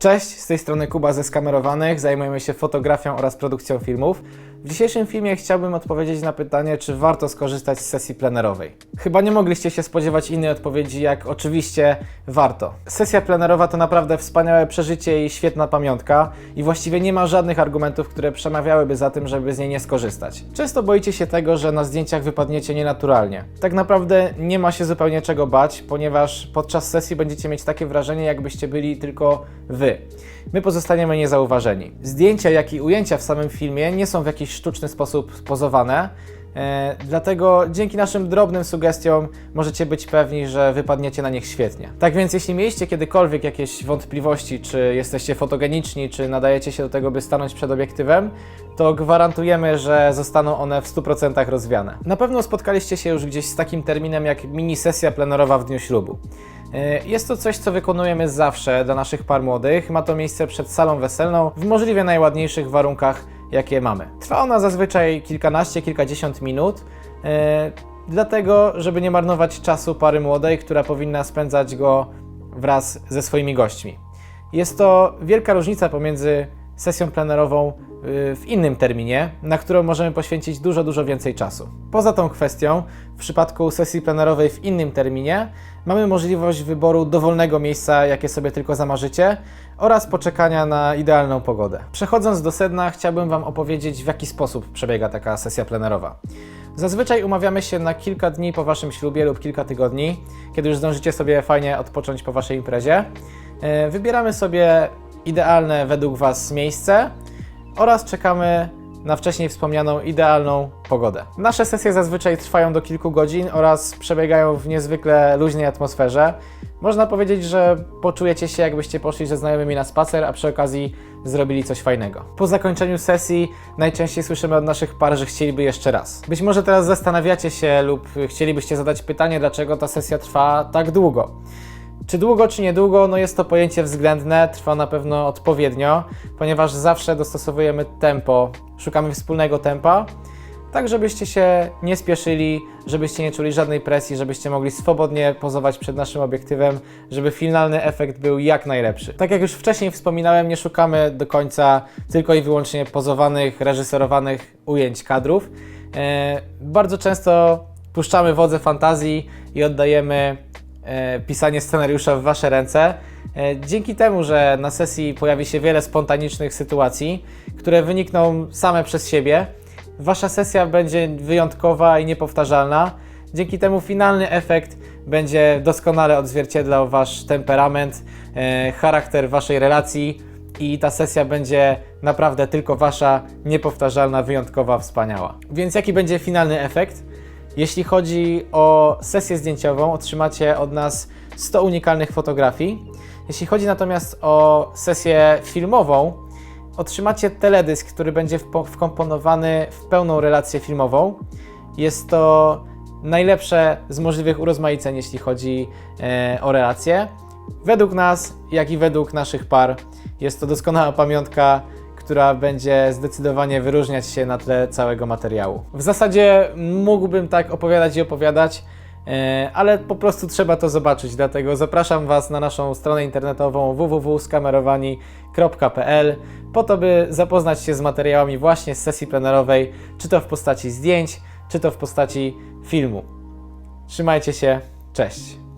Cześć, z tej strony Kuba ze Skamerowanych. Zajmujemy się fotografią oraz produkcją filmów. W dzisiejszym filmie chciałbym odpowiedzieć na pytanie, czy warto skorzystać z sesji plenerowej. Chyba nie mogliście się spodziewać innej odpowiedzi, jak oczywiście warto. Sesja plenerowa to naprawdę wspaniałe przeżycie i świetna pamiątka i właściwie nie ma żadnych argumentów, które przemawiałyby za tym, żeby z niej nie skorzystać. Często boicie się tego, że na zdjęciach wypadniecie nienaturalnie. Tak naprawdę nie ma się zupełnie czego bać, ponieważ podczas sesji będziecie mieć takie wrażenie, jakbyście byli tylko wy. My pozostaniemy niezauważeni. Zdjęcia, jak i ujęcia w samym filmie nie są w jakiś sztuczny sposób pozowane. E, dlatego dzięki naszym drobnym sugestiom możecie być pewni, że wypadniecie na nich świetnie. Tak więc, jeśli mieliście kiedykolwiek jakieś wątpliwości, czy jesteście fotogeniczni, czy nadajecie się do tego, by stanąć przed obiektywem, to gwarantujemy, że zostaną one w 100% rozwiane. Na pewno spotkaliście się już gdzieś z takim terminem jak mini sesja plenerowa w dniu ślubu. E, Jest to coś, co wykonujemy zawsze dla naszych par młodych. Ma to miejsce przed salą weselną w możliwie najładniejszych warunkach, jakie mamy. Trwa ona zazwyczaj kilkanaście, kilkadziesiąt minut. e, Dlatego, żeby nie marnować czasu pary młodej, która powinna spędzać go wraz ze swoimi gośćmi. Jest to wielka różnica pomiędzy sesją plenerową y, w innym terminie, na którą możemy poświęcić dużo, dużo więcej czasu. Poza tą kwestią, w przypadku sesji plenerowej w innym terminie, mamy możliwość wyboru dowolnego miejsca, jakie sobie tylko zamarzycie, oraz poczekania na idealną pogodę. Przechodząc do sedna, chciałbym Wam opowiedzieć, w jaki sposób przebiega taka sesja plenerowa. Zazwyczaj umawiamy się na kilka dni po Waszym ślubie lub kilka tygodni, kiedy już zdążycie sobie fajnie odpocząć po Waszej imprezie. E, Wybieramy sobie idealne według Was miejsce oraz czekamy na wcześniej wspomnianą idealną pogodę. Nasze sesje zazwyczaj trwają do kilku godzin oraz przebiegają w niezwykle luźnej atmosferze. Można powiedzieć, że poczujecie się jakbyście poszli ze znajomymi na spacer, a przy okazji zrobili coś fajnego. Po zakończeniu sesji najczęściej słyszymy od naszych par, że chcieliby jeszcze raz. Być może teraz zastanawiacie się lub chcielibyście zadać pytanie, dlaczego ta sesja trwa tak długo. Czy długo, czy niedługo, no jest to pojęcie względne, trwa na pewno odpowiednio, ponieważ zawsze dostosowujemy tempo, szukamy wspólnego tempa, tak żebyście się nie spieszyli, żebyście nie czuli żadnej presji, żebyście mogli swobodnie pozować przed naszym obiektywem, żeby finalny efekt był jak najlepszy. Tak jak już wcześniej wspominałem, nie szukamy do końca tylko i wyłącznie pozowanych, reżyserowanych ujęć kadrów. E, bardzo często puszczamy wodze fantazji i oddajemy pisanie scenariusza w Wasze ręce. E, Dzięki temu, że na sesji pojawi się wiele spontanicznych sytuacji, które wynikną same przez siebie, Wasza sesja będzie wyjątkowa i niepowtarzalna. Dzięki temu finalny efekt będzie doskonale odzwierciedlał Wasz temperament, e, charakter Waszej relacji i ta sesja będzie naprawdę tylko Wasza, niepowtarzalna, wyjątkowa, wspaniała. Więc jaki będzie finalny efekt? Jeśli chodzi o sesję zdjęciową, otrzymacie od nas 100 unikalnych fotografii. Jeśli chodzi natomiast o sesję filmową, otrzymacie teledysk, który będzie wkomponowany w pełną relację filmową. Jest to najlepsze z możliwych urozmaiceń, jeśli chodzi e, o relacje. Według nas, jak i według naszych par, jest to doskonała pamiątka, która będzie zdecydowanie wyróżniać się na tle całego materiału. W zasadzie mógłbym tak opowiadać i opowiadać, e, ale po prostu trzeba to zobaczyć, dlatego zapraszam Was na naszą stronę internetową www.skamerowani.pl po to, by zapoznać się z materiałami właśnie z sesji plenerowej, czy to w postaci zdjęć, czy to w postaci filmu. Trzymajcie się, cześć!